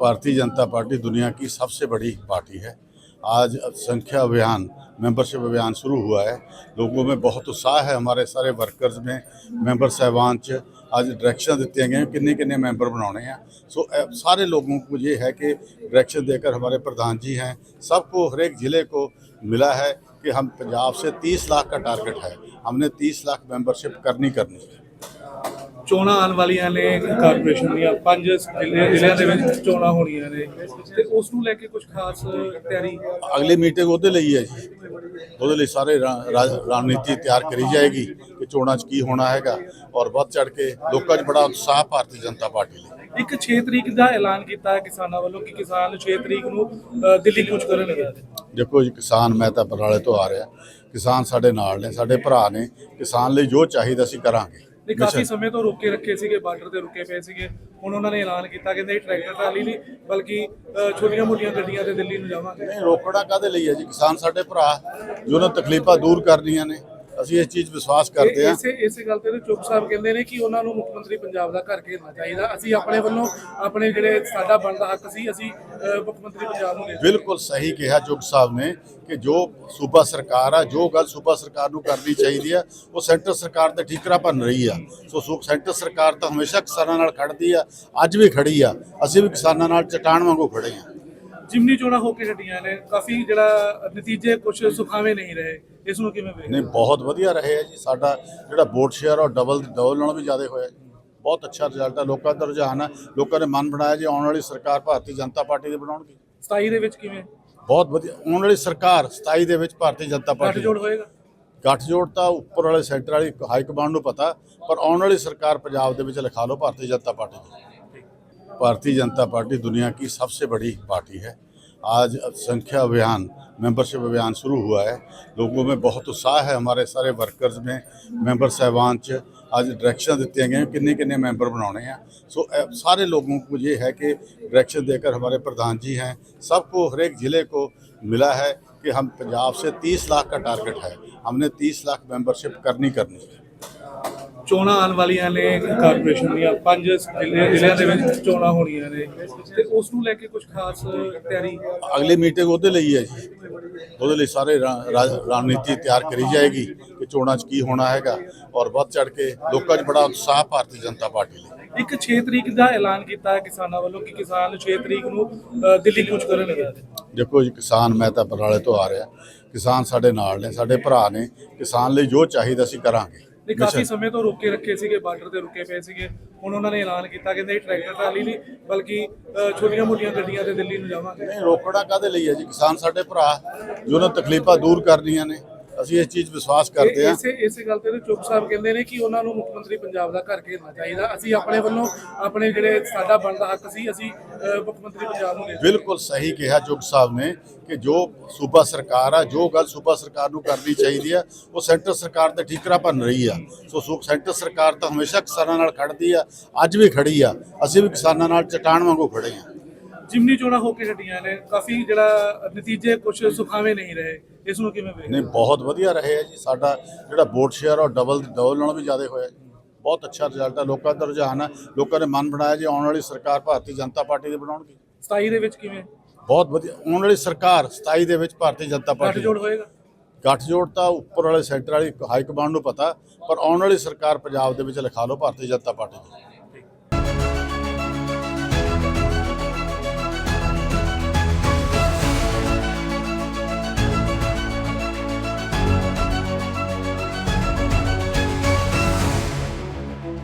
Bharatiya Janata party दुनिया की सबसे बड़ी पार्टी है आज संख्या अभियान मेंबरशिप अभियान शुरू हुआ है लोगों में बहुत उत्साह है हमारे सारे वर्कर्स में ਮੈਂਬਰ ਸਾਹਿਬਾਨ ਚ ਅੱਜ ਡਾਇਰੈਕਸ਼ਨ ਦਿੱਤੀਆਂ ਗਈਆਂ ਕਿੰਨੇ ਕਿੰਨੇ ਮੈਂਬਰ ਬਣਾਉਣੇ ਆ सो अ, सारे लोगों को ये है कि डायरेक्शन देकर हमारे प्रधान जी हैं सबको हर एक ज़िले को मिला है कि हम पंजाब से 30 लाख का टारगेट है हमने 30 लाख मेंबरशिप करनी करनी है ਚੋਣਾਂ ਆਉਣ ਵਾਲੀਆਂ ਨੇ ਕਾਰਪੋਰੇਸ਼ਨ ਦੀਆਂ ਪੰਜ ਜ਼ਿਲ੍ਹੇ- ਜ਼ਿਲ੍ਹਿਆਂ ਦੇ ਵਿੱਚ ਚੋਣਾਂ ਹੋਣੀਆਂ ਨੇ। ਤੇ ਉਸ ਨੂੰ ਲੈ ਕੇ ਕੁਝ ਖਾਸ ਤਿਆਰੀ? ਅਗਲੀ ਮੀਟਿੰਗ ਉਹਦੇ ਲਈ ਹੈ ਜੀ। ਉਹਦੇ ਲਈ ਸਾਰੇ ਰਾ- ਰਾ- ਰਣਨੀਤੀ ਤਿਆਰ ਕਰੀ ਜਾਏਗੀ ਕਿ ਚੋਣਾਂ 'ਚ ਕੀ ਹੋਣਾ ਹੈਗਾ ਔਰ ਵੱਧ ਚੜ ਕੇ ਲੋਕਾਂ 'ਚ ਬੜਾ ਉਤਸ਼ਾਹ ਭਾਰਤੀ ਜਨਤਾ ਪਾਰਟੀ ਲਈ। ਇੱਕ 6 ਤਰੀਕ ਦਾ ਐਲਾਨ ਕੀਤਾ ਹੈ ਕਿਸਾਨਾਂ ਵੱਲੋਂ ਕਿ ਕਿਸਾਨ 6 ਤਰੀਕ ਨੂੰ ਅ, ਦਿੱਲੀ ਕੂਚ ਕਰਨਗੇ। ਦੇਖੋ ਜੀ ਕਿਸਾਨ ਮੈਂ ਤਾਂ ਬਰਨਾਲੇ ਤੋਂ ਆ ਰਿਹਾ। ਕਿਸਾਨ ਸਾਡੇ ਨਾਲ ਨੇ ਸਾਡੇ ਭਰਾ ਨੇ। ਕਿਸਾਨ ਲਈ ਜੋ ਚਾਹੀਦਾ ਅਸੀਂ ਕਰਾਂਗੇ। ਤੇ ਕਾਫੀ ਸਮੇਂ ਤੋਂ ਰੁਕੇ ਰੱਖੇ ਸੀਗੇ ਬਾਰਡਰ ਤੇ ਰੁਕੇ ਪਏ ਸੀਗੇ। ਹੁਣ ਉਹਨਾਂ ਨੇ ਐਲਾਨ ਕੀਤਾ ਕਹਿੰਦੇ ਟਰੈਕਟਰ ਟਰਾਲੀ ਨਹੀਂ ਬਲਕਿ ਛੋਟੀਆਂ-ਮੋਟੀਆਂ ਗੱਡੀਆਂ ਤੇ ਦਿੱਲੀ ਨੂੰ ਜਾਵਾਂਗੇ। ਨਹੀਂ ਰੋਕਣਾ ਕਾਦੇ ਲਈ ਹੈ ਜੀ? ਕਿਸਾਨ ਸਾਡੇ ਭਰਾ ਜੋ ਉਹਨਾਂ ਤਕਲੀਫਾਂ ਦੂਰ ਕਰਨੀਆਂ ਨੇ। ਅਸੀਂ ਇਸ ਚੀਜ਼ ਵਿਸ਼ਵਾਸ ਕਰਦੇ ਹਾਂ। ਇਸੇ ਇਸੇ ਗੱਲ ਤੇ ਚੁੱਪ ਸਾਹਿਬ ਕਹਿੰਦੇ ਨੇ ਕਿ ਉਹਨਾਂ ਨੂੰ ਮੁੱਖ ਮੰਤਰੀ ਪੰਜਾਬ ਦਾ ਘਰ ਘੇਰਨਾ ਚਾਹੀਦਾ। ਅਸੀਂ ਆਪਣੇ ਵੱਲੋਂ ਆਪਣੇ ਜਿਹੜੇ ਸਾਡਾ ਬਣਦਾ ਹੱਕ ਸੀ ਅਸੀਂ ਮੁੱਖ ਮੰਤਰੀ ਪੰਜਾਬ ਨੂੰ। ਬਿਲਕੁਲ ਸਹੀ ਕਿਹਾ ਜੁਗ ਸਾਹਿਬ ਨੇ ਕਿ ਜੋ ਸੂਬਾ ਸਰਕਾਰ ਆ ਜੋ ਗੱਲ ਸੂਬਾ ਸਰਕਾਰ ਨੂੰ ਕਰਨੀ ਚਾਹੀਦੀ ਆ ਉਹ ਸੈਂਟਰ ਸਰਕਾਰ ਤੇ ਠੀਕਰਾ ਭੰਨ ਰਹੀ ਆ। ਸੋ ਸੂ- ਸੈਂਟਰ ਸਰਕਾਰ ਤਾਂ ਹਮੇਸ਼ਾ ਕਿਸਾਨਾਂ ਨਾਲ ਖੜਦੀ ਆ ਅੱਜ ਵੀ ਖੜੀ ਆ। ਅਸੀਂ ਵੀ ਕਿਸਾਨਾਂ ਨਾਲ ਚਟਾਨ ਵਾਂਗੂ ਖੜੇ ਆ। ਜਿਮਨੀ ਚੋਣਾ ਹੋ ਕੇ ਛੱਡੀਆਂ ਨੇ ਕਾਫੀ ਜਿਹੜਾ ਨਤੀਜੇ ਕੁਝ ਸੁਖਾਵੇਂ ਨਹੀਂ ਰਹੇ। ਇਸ ਨੂੰ ਕਿਵੇਂ ਵੇਖਦੇ ਨਹੀਂ ਬਹੁਤ ਵਧੀਆ ਰਹੇ ਹੈ ਜੀ। ਸਾਡਾ ਜਿਹੜਾ ਵੋਟ ਸ਼ੇਅਰ ਉਹ ਡਬਲ ਡਬਲ ਨਾਲੋਂ ਵੀ ਜ਼ਿਆਦਾ ਹੋਇਆ। ਬਹੁਤ ਅੱਛਾ ਰਿਜ਼ਲਟ ਹੈ ਲੋਕਾਂ ਦਾ ਰੁਝਾਨ ਹੈ ਲੋਕਾਂ ਨੇ ਮਨ ਬਣਾਇਆ ਜੀ ਆਉਣ ਵਾਲੀ ਸਰਕਾਰ ਭਾਰਤੀ ਜਨਤਾ ਪਾਰਟੀ ਦੇ ਬਣਾਉਣਗੇ। 27 ਦੇ ਵਿੱਚ ਕਿਵੇਂ? ਬਹੁਤ ਵਧੀਆ। ਆਉਣ ਵਾਲੀ ਸਰਕਾਰ 27 ਦੇ ਵਿੱਚ ਭਾਰਤੀ ਜਨਤਾ ਪਾਰਟੀ ਜੋੜ ਹੋਏਗਾ? ਗੱਠਜੋੜ ਤਾਂ ਉੱਪਰ ਵਾਲੇ ਸੈਂਟਰ ਵਾਲੀ ਹਾਈ ਕਮਾਂਡ ਨੂੰ ਪਤਾ ਪਰ ਆਉਣ ਵਾਲੀ ਸਰਕਾਰ ਪੰਜਾਬ ਦੇ ਵਿੱਚ ਲਿਖਾ ਲਓ ਭਾਰਤੀ ਜਨਤਾ ਪਾਰਟੀ ਦੀ। भारतीय जनता पार्टी दुनिया की सबसे बड़ी पार्टी है आज संख्या अभियान मेंबरशिप अभियान शुरू हुआ है लोगों में बहुत उत्साह है हमारे सारे वर्कर्स में ਮੈਂਬਰ ਸਾਹਿਬਾਨ ਚ ਅੱਜ ਡਾਇਰੈਕਸ਼ਨ ਦਿੱਤੀਆਂ ਗਈਆਂ ਕਿੰਨੇ ਕਿੰਨੇ ਮੈਂਬਰ ਬਣਾਉਣੇ ਆ सो अ, सारे लोगों को ये है कि डायरेक्शन देकर हमारे प्रधान जी हैं सबको हर एक ज़िले को मिला है कि हम पंजाब से 30 लाख का टारगेट है हमने 30 लाख मेंबरशिप करनी करनी है ਚੋਣਾਂ ਆਉਣ ਵਾਲੀਆਂ ਨੇ ਕਾਰਪੋਰੇਸ਼ਨ ਦੀਆਂ ਪੰਜ ਜ਼ਿਲ੍ਹੇ- ਜ਼ਿਲ੍ਹਿਆਂ ਦੇ ਵਿੱਚ ਚੋਣਾਂ ਹੋਣੀਆਂ ਨੇ। ਤੇ ਉਸ ਨੂੰ ਲੈ ਕੇ ਕੁਝ ਖਾਸ ਤਿਆਰੀ? ਅਗਲੀ ਮੀਟਿੰਗ ਉਹਦੇ ਲਈ ਹੈ ਜੀ। ਉਹਦੇ ਲਈ ਸਾਰੇ ਰਾ- ਰਾ- ਰਣਨੀਤੀ ਤਿਆਰ ਕਰੀ ਜਾਏਗੀ ਕਿ ਚੋਣਾਂ 'ਚ ਕੀ ਹੋਣਾ ਹੈਗਾ ਔਰ ਵੱਧ ਚੜ ਕੇ ਲੋਕਾਂ 'ਚ ਬੜਾ ਉਤਸ਼ਾਹ ਭਾਰਤੀ ਜਨਤਾ ਪਾਰਟੀ ਲਈ। ਇੱਕ 6 ਤਰੀਕ ਦਾ ਐਲਾਨ ਕੀਤਾ ਹੈ ਕਿਸਾਨਾਂ ਵੱਲੋਂ ਕਿ ਕਿਸਾਨ 6 ਤਰੀਕ ਨੂੰ ਅ, ਦਿੱਲੀ ਕੂਚ ਕਰਨਗੇ। ਦੇਖੋ ਜੀ ਕਿਸਾਨ ਮੈਂ ਤਾਂ ਬਰਨਾਲੇ ਤੋਂ ਆ ਰਿਹਾ। ਕਿਸਾਨ ਸਾਡੇ ਨਾਲ ਨੇ ਸਾਡੇ ਭਰਾ ਨੇ। ਕਿਸਾਨ ਲਈ ਜੋ ਚਾਹੀਦਾ ਅਸੀਂ ਕਰਾਂਗੇ। ਤੇ ਕਾਫੀ ਸਮੇਂ ਤੋਂ ਰੁਕੇ ਰੱਖੇ ਸੀਗੇ ਬਾਰਡਰ ਤੇ ਰੁਕੇ ਪਏ ਸੀਗੇ। ਹੁਣ ਉਹਨਾਂ ਨੇ ਐਲਾਨ ਕੀਤਾ ਕਹਿੰਦੇ ਟਰੈਕਟਰ ਟਰਾਲੀ ਨਹੀਂ ਬਲਕਿ ਛੋਟੀਆਂ-ਮੋਟੀਆਂ ਗੱਡੀਆਂ ਤੇ ਦਿੱਲੀ ਨੂੰ ਜਾਵਾਂਗੇ। ਨਹੀਂ ਰੋਕਣਾ ਕਾਦੇ ਲਈ ਹੈ ਜੀ? ਕਿਸਾਨ ਸਾਡੇ ਭਰਾ ਜੋ ਉਹਨਾਂ ਤਕਲੀਫਾਂ ਦੂਰ ਕਰਨੀਆਂ ਨੇ। ਅਸੀਂ ਇਸ ਚੀਜ਼ ਵਿਸ਼ਵਾਸ ਕਰਦੇ ਹਾਂ। ਇਸੇ ਇਸੇ ਗੱਲ ਤੇ ਚੁੱਪ ਸਾਹਿਬ ਕਹਿੰਦੇ ਨੇ ਕਿ ਉਹਨਾਂ ਨੂੰ ਮੁੱਖ ਮੰਤਰੀ ਪੰਜਾਬ ਦਾ ਘਰ ਘੇਰਨਾ ਚਾਹੀਦਾ। ਅਸੀਂ ਆਪਣੇ ਵੱਲੋਂ ਆਪਣੇ ਜਿਹੜੇ ਸਾਡਾ ਬਣਦਾ ਹੱਕ ਸੀ ਅਸੀਂ ਮੁੱਖ ਮੰਤਰੀ ਪੰਜਾਬ ਨੂੰ। ਬਿਲਕੁਲ ਸਹੀ ਕਿਹਾ ਜੁਗ ਸਾਹਿਬ ਨੇ ਕਿ ਜੋ ਸੂਬਾ ਸਰਕਾਰ ਆ ਜੋ ਗੱਲ ਸੂਬਾ ਸਰਕਾਰ ਨੂੰ ਕਰਨੀ ਚਾਹੀਦੀ ਆ ਉਹ ਸੈਂਟਰ ਸਰਕਾਰ ਤੇ ਠੀਕਰਾ ਭੰਨ ਰਹੀ ਆ। ਸੋ ਸੂ- ਸੈਂਟਰ ਸਰਕਾਰ ਤਾਂ ਹਮੇਸ਼ਾ ਕਿਸਾਨਾਂ ਨਾਲ ਖੜਦੀ ਆ ਅੱਜ ਵੀ ਖੜੀ ਆ। ਅਸੀਂ ਵੀ ਕਿਸਾਨਾਂ ਨਾਲ ਚਟਾਨ ਵਾਂਗੂ ਖੜੇ ਆ। ਜਿਮਨੀ ਚੋਣਾਂ ਹੋ ਕੇ ਹਟੀਆਂ ਨੇ ਕਾਫੀ ਜਿਹੜਾ ਨਤੀਜੇ ਕੁਝ ਸੁਖਾਵੇਂ ਨਹੀਂ ਰਹੇ। ਇਸ ਨੂੰ ਕਿਵੇਂ ਵੇਖਦੇ ਨਹੀਂ ਬਹੁਤ ਵਧੀਆ ਰਹੇ ਆ ਜੀ। ਸਾਡਾ ਜਿਹੜਾ ਵੋਟ ਸ਼ੇਅਰ ਉਹ ਡਬਲ ਡਬਲ ਨਾਲੋਂ ਵੀ ਜ਼ਿਆਦਾ ਹੋਇਆ। ਬਹੁਤ ਅੱਛਾ ਰਿਜ਼ਲਟ ਆ। ਲੋਕਾਂ ਦਾ ਰੁਝਾਨ ਆ। ਲੋਕਾਂ ਨੇ ਮਨ ਬਣਾਇਆ ਜੀ ਆਉਣ ਵਾਲੀ ਸਰਕਾਰ ਭਾਰਤੀ ਜਨਤਾ ਪਾਰਟੀ ਦੀ ਬਣਾਉਣਗੇ। 27 ਦੇ ਵਿੱਚ ਕਿਵੇਂ? ਬਹੁਤ ਵਧੀਆ। ਆਉਣ ਵਾਲੀ ਸਰਕਾਰ 27 ਦੇ ਵਿੱਚ ਭਾਰਤੀ ਜਨਤਾ ਪਾਰਟੀ ਗੱਠਜੋੜ ਹੋਏਗਾ? ਗੱਠਜੋੜ ਤਾਂ ਉੱਪਰ ਵਾਲੇ ਸੈਂਟਰ ਵਾਲੀ ਹਾਈ ਕਮਾਂਡ ਨੂੰ ਪਤਾ ਪਰ ਆਉਣ ਵਾਲੀ ਸਰਕਾਰ ਪੰਜਾਬ ਦੇ ਵਿੱਚ ਲਿਖਾ ਲਓ ਭਾਰਤੀ ਜਨਤਾ ਪਾਰਟੀ ਦੀ।